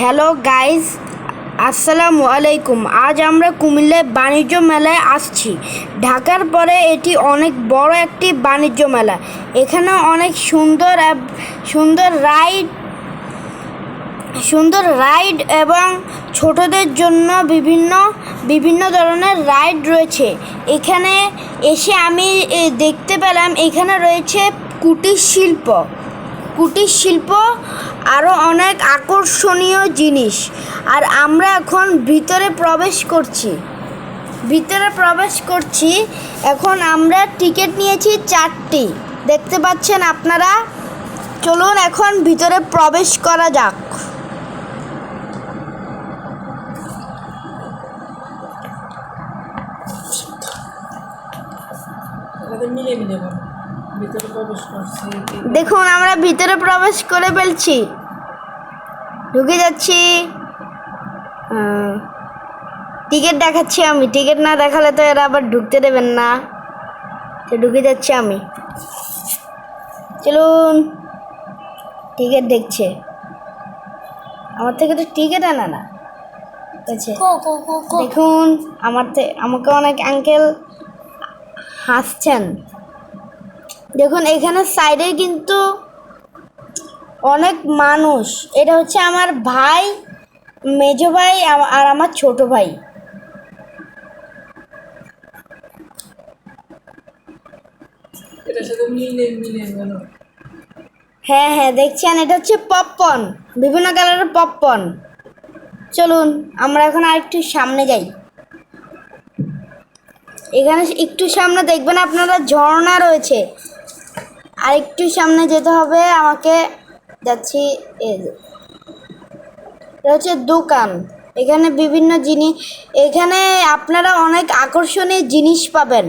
Hello guys আসসালামু আলাইকুম আজ আমরা কুমিল্লায় বাণিজ্য মেলায় আসছি। ঢাকার পরে এটি অনেক বড় একটি বাণিজ্য মেলা। এখানে অনেক সুন্দর সুন্দর রাইড সুন্দর রাইড এবং ছোটদের জন্য বিভিন্ন বিভিন্ন ধরনের রাইড রয়েছে। এখানে এসে আমি দেখতে পেলাম এখানে রয়েছে কুটির শিল্প। কুটির শিল্প আরও অনেক আকর্ষণীয় জিনিস। আর আমরা এখন ভিতরে প্রবেশ করছি। ভিতরে প্রবেশ করছি, এখন আমরা টিকিট নিয়েছি চারটি। দেখতে পাচ্ছেন আপনারা? চলুন এখন ভিতরে প্রবেশ করা যাক। মিলে মিলে ভিতরে প্রবেশ করছে। দেখুন আমরা ভিতরে প্রবেশ করে ফেলছি। ঢুকে যাচ্ছি। টিকিট দেখাচ্ছি আমি। টিকিট না দেখালে তো এরা আবার ঢুকতে দেবেন না। তো ঢুকে যাচ্ছি আমি। চলুন। টিকিট দেখছে। আমার থেকে তো টিকিট আনা না। দেখুন আমার আমাকে অনেক আঙ্কেল হাসছেন। দেখুন এখানে সাইডে কিন্তু অনেক মানুষ। এটা হচ্ছে আমার ভাই মেজো ভাই আর আমার ছোট ভাই। হ্যাঁ হ্যাঁ দেখছেন এটা হচ্ছে পপকর্ন বিভিন্ন কালারের পপকর্ন। চলুন আমরা এখন আরেকটু সামনে যাই। এখানে একটু সামনে দেখবেন আপনারা ঝর্ণা রয়েছে। আর একটু সামনে যেতে হবে, আমাকে যাচ্ছি এটা হচ্ছে দোকান। এখানে বিভিন্ন জিনিস, এখানে আপনারা অনেক আকর্ষণীয় জিনিস পাবেন।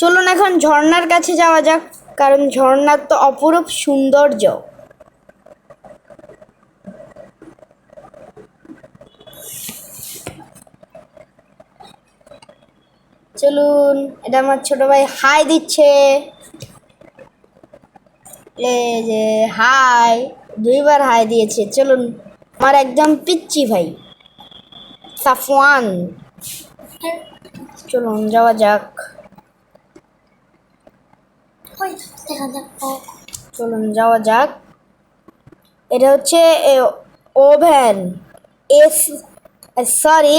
চলুন এখন ঝর্নার কাছে যাওয়া যাক, কারণ ঝর্নার তো অপরূপ সৌন্দর্য। চলুন, এটা আমার ছোট ভাই হাই দিচ্ছে। এই যে হাই, দুইবার হাই দিয়েছে, চলুন। আমার একদম পিচ্ছি ভাই, সাফওয়ান। চলুন, যাওয়া যাক। চলুন, যাওয়া যাক। এটা হচ্ছে ওভেন, এস সরি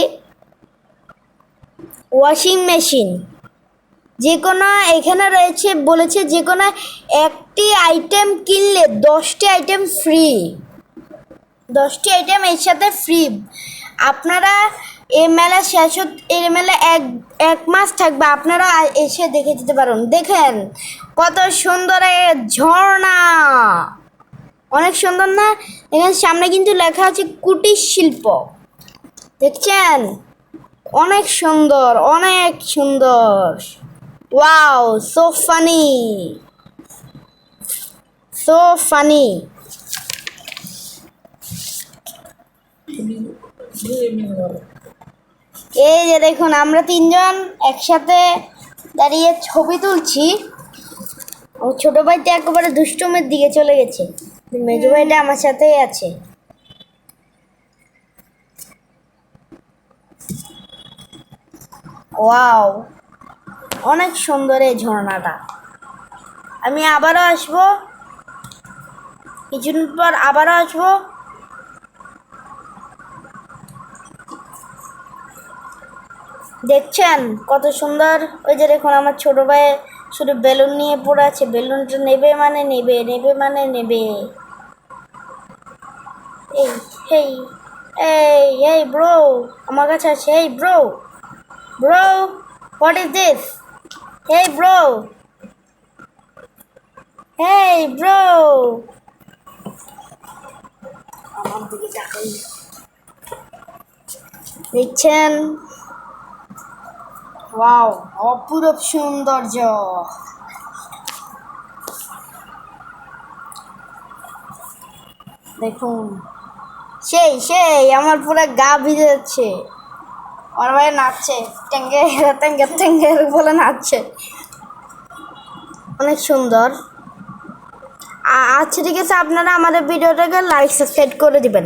ওয়াশিং মেশিন। যে কোনো এখানে রয়েছে, বলেছে যে কোনো একটি আইটেম কিনলে দশটি আইটেম ফ্রি দশটি আইটেম এর সাথে ফ্রি আপনারা এ মেলা শেষ এই মেলা এক এক মাস থাকবে, আপনারা এসে দেখে যেতে পারেন। দেখেন কত সুন্দর ঝর্ণা। অনেক সুন্দর না? এখানে সামনে কিন্তু লেখা আছে কুটির শিল্প। দেখছেন? অনেক সুন্দর অনেক সুন্দর। Wow so funny so funny এই যে দেখুন, আমরা তিনজন একসাথে দাঁড়িয়ে ছবি তুলছি। ছোট ভাইটা একেবারে দুষ্টুমের দিকে চলে গেছে। মেজো ভাইটা আমার সাথেই আছে। ওয়াও, অনেক সুন্দর এই ঝর্ণাটা। আমি আবারও আসব। কিছুদিন পর আবারও আসব। দেখছেন কত সুন্দর? ওই যে দেখুন আমার ছোট ভাই শুধু বেলুন নিয়ে পড়ে আছে। বেলুনটা নেবে মানে নেবে নেবে মানে নেবে। এই, হেই, এই এই, ব্রো, আমার কাছে আছে, এই, bro. This hey bro hey bro আমার দিকে তাকাই দেখছেন ওয়াও অপূরূপ সৌন্দর্য। দেখুন। সেই সেই আমার পুরো গা ভিজে যাচ্ছে। আমার ভাই নাচছে। টেঙ্গে টেঙ্গে টেঙ্গে বলে নাচছে। অনেক সুন্দর। আচ্ছা ঠিক আছে, আপনারা আমাদের ভিডিওটাকে লাইক সাবস্ক্রাইব করে দিবেন।